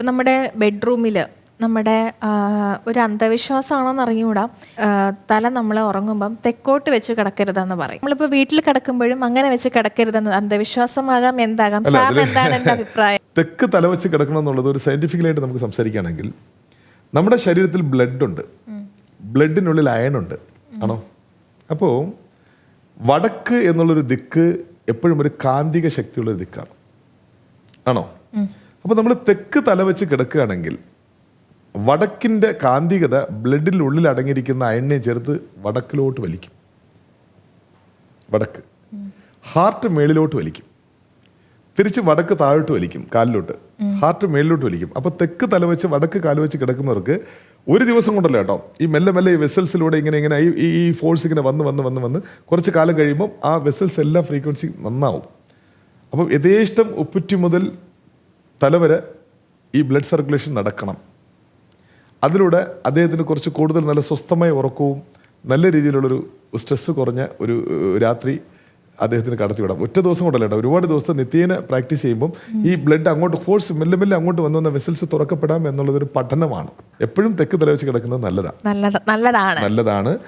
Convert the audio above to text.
ഇപ്പം നമ്മുടെ ബെഡ്റൂമിൽ നമ്മുടെ ഒരു അന്ധവിശ്വാസമാണോന്ന് അറിഞ്ഞുകൂടാ തല നമ്മൾ ഉറങ്ങുമ്പം തെക്കോട്ട് വെച്ച് കിടക്കരുതെന്ന് പറയും. നമ്മളിപ്പോൾ വീട്ടിൽ കിടക്കുമ്പോഴും അങ്ങനെ വെച്ച് കിടക്കരുതെന്ന് അന്ധവിശ്വാസമാകാം എന്താകാം? എന്താണ് എന്റെ അഭിപ്രായം? തെക്ക് തല വെച്ച് കിടക്കണം എന്നുള്ളത് ഒരു സയന്റിഫിക്കലായിട്ട് നമുക്ക് സംസാരിക്കുകയാണെങ്കിൽ നമ്മുടെ ശരീരത്തിൽ ബ്ലഡ് ഉണ്ട് ബ്ലഡിനുള്ളിൽ അയൺ ഉണ്ട് ആണോ? അപ്പോൾ വടക്ക് എന്നുള്ളൊരു ദിക്ക് എപ്പോഴും ഒരു കാന്തിക ശക്തിയുള്ള ഒരു ദിക്കാണ്. ആണോ? അപ്പോൾ നമ്മൾ തെക്ക് തലവെച്ച് കിടക്കുകയാണെങ്കിൽ വടക്കിന്റെ കാന്തികത ബ്ലഡിനുള്ളിൽ അടങ്ങിയിരിക്കുന്ന അയണിനെ ചേർത്ത് വടക്കിലോട്ട് വലിക്കും. വടക്ക്. ഹാർട്ട് മേളിലോട്ട് വലിക്കും. തിരിച്ച് വടക്ക് താഴോട്ട് വലിക്കും കാലിലോട്ട്. ഹാർട്ട് മേളിലോട്ട് വലിക്കും. അപ്പോൾ തെക്ക് തലവെച്ച് വടക്ക് കാൽ വെച്ച് കിടക്കുന്നവർക്ക് ഒരു ദിവസം കൊണ്ടല്ല കേട്ടോ ഈ മെല്ലെ മെല്ലെ ഈ വെസൽസിലൂടെ ഇങ്ങനെ ഇങ്ങനെ ഈ ഈ ഫോഴ്സ് ഇങ്ങനെ വന്ന് വന്ന് വന്ന് വന്ന് കുറച്ച് കാലം കഴിയുമ്പോൾ ആ വെസൽസ് എല്ലാ ഫ്രീക്വൻസി നന്നാവും. അപ്പം യഥേഷ്ടം ഉപ്പുറ്റി മുതൽ തലവരെ ഈ ബ്ലഡ് സർക്കുലേഷൻ നടക്കണം. അതിലൂടെ അദ്ദേഹത്തിന് കുറച്ച് കൂടുതൽ നല്ല സ്വസ്ഥമായ ഉറക്കവും നല്ല രീതിയിലുള്ളൊരു സ്ട്രെസ്സ് കുറഞ്ഞ ഒരു രാത്രി അദ്ദേഹത്തിന് കടത്തിവിടാം. ഒറ്റ ദിവസം കൊണ്ടല്ല കേട്ടോ. ഒരുപാട് ദിവസത്തെ നിത്യേന പ്രാക്ടീസ് ചെയ്യുമ്പം ഈ ബ്ലഡ് അങ്ങോട്ട് ഫോഴ്സ് മെല്ലെ മെല്ലെ അങ്ങോട്ട് വന്നു വന്ന വെസൽസ് തുറക്കപ്പെടാം എന്നുള്ളതൊരു പഠനമാണ്. എപ്പോഴും തെക്ക് തല വെച്ച് കിടക്കുന്നത് നല്ലതാണ് നല്ലതാണ്. നല്ലതാണ്.